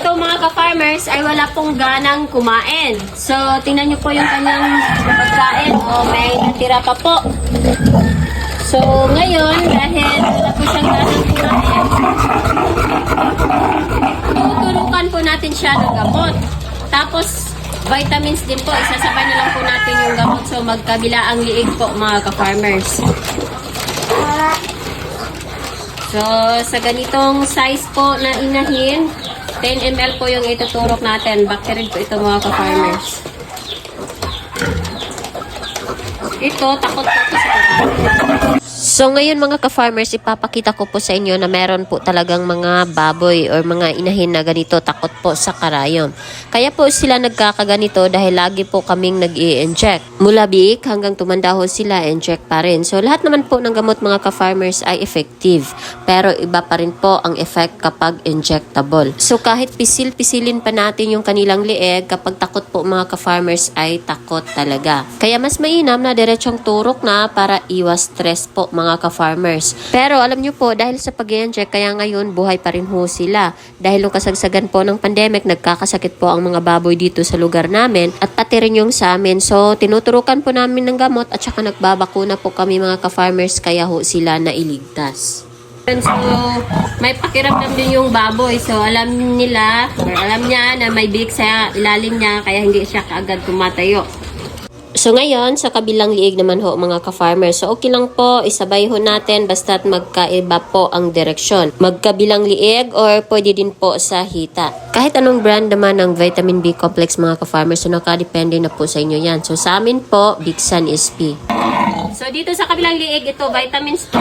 ito mga ka-farmers ay wala pong ganang kumain. So, tingnan nyo po yung kanyang pagkain. O, may natira pa po. So, ngayon, dahil wala po siyang ganang kumain, tuturukan po natin siya ng gamot. Tapos, vitamins din po. Isasabay na lang po natin yung gamot. So, magkabila ang liig po mga ka-farmers. So, sa ganitong size po na inahin, 10 ml po yung ituturok natin. Bacterid po ito mga ka-farmers. Ito, takot po ito sa. So ngayon mga ka-farmers, ipapakita ko po sa inyo na meron po talagang mga baboy or mga inahin na ganito takot po sa karayom. Kaya po sila nagkakaganito dahil lagi po kaming nag inject Mula biik hanggang tumanda ho sila, inject pa rin. So lahat naman po ng gamot mga ka-farmers ay effective. Pero iba pa rin po ang effect kapag injectable. So kahit pisil-pisilin pa natin yung kanilang lieg, kapag takot po mga ka-farmers ay takot talaga. Kaya mas mainam na diretsong turok na para iwas stress po mga ka-farmers. Pero alam nyo po, dahil sa pag-inject, kaya ngayon buhay pa rin ho sila. Dahil nung kasagsagan po ng pandemic, nagkakasakit po ang mga baboy dito sa lugar namin at pati rin yung sa amin. So, tinuturukan po namin ng gamot at saka nagbabakuna po kami mga ka-farmers kaya ho sila na iligtas. So, may pakiramdam din yung baboy. So, alam nila, alam niya na may big sa ilalim niya, kaya hindi siya kaagad tumatayo. So ngayon, sa kabilang liig naman ho mga ka-farmer. So okay lang po, isabay ho natin basta't magkaiba po ang direksyon. Magkabilang liig or pwede din po sa hita. Kahit anong brand naman ng vitamin B complex mga ka-farmer, so nakadepende na po sa inyo yan. So sa amin po, Big Sun SP. So dito sa kabilang liig, ito vitamins to.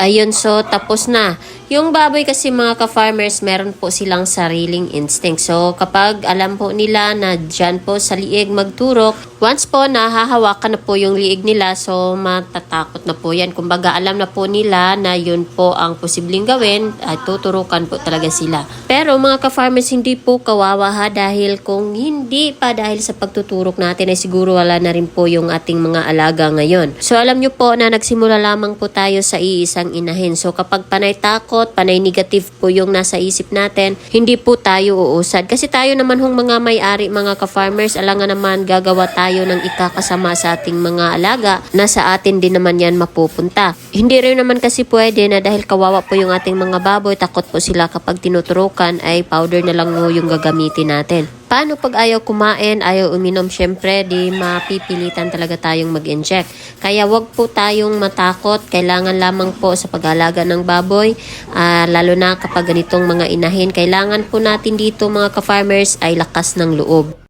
Ayun, so tapos na. Yung baboy kasi mga ka-farmers, meron po silang sariling instinct. So kapag alam po nila na dyan po sa liig magturok, once po nahahawakan na po yung liig nila, so matatakot na po yan. Kumbaga alam na po nila na yun po ang posibleng gawin at tuturukan po talaga sila. Pero mga ka-farmers, hindi po kawawa ha dahil kung hindi pa dahil sa pagtuturok natin ay siguro wala na rin po yung ating mga alaga ngayon. So alam nyo po na nagsimula lamang po tayo sa iisang inahin. So kapag panay takot, panay negative po yung nasa isip natin, hindi po tayo uusad. Kasi tayo naman hong mga may-ari, mga ka-farmers, alangan naman gagawa tayo ng ikakasama sa ating mga alaga na sa atin din naman yan mapupunta. Hindi rin naman kasi pwede na dahil kawawa po yung ating mga baboy, takot po sila kapag tinuturukan ay powder na lang yung gagamitin natin. Paano pag ayaw kumain, ayaw uminom, syempre di mapipilitan talaga tayong mag-inject. Kaya wag po tayong matakot, kailangan lamang po sa pag-alaga ng baboy, ah, lalo na kapag ganitong mga inahin, kailangan po natin dito mga ka-farmers ay lakas ng loob.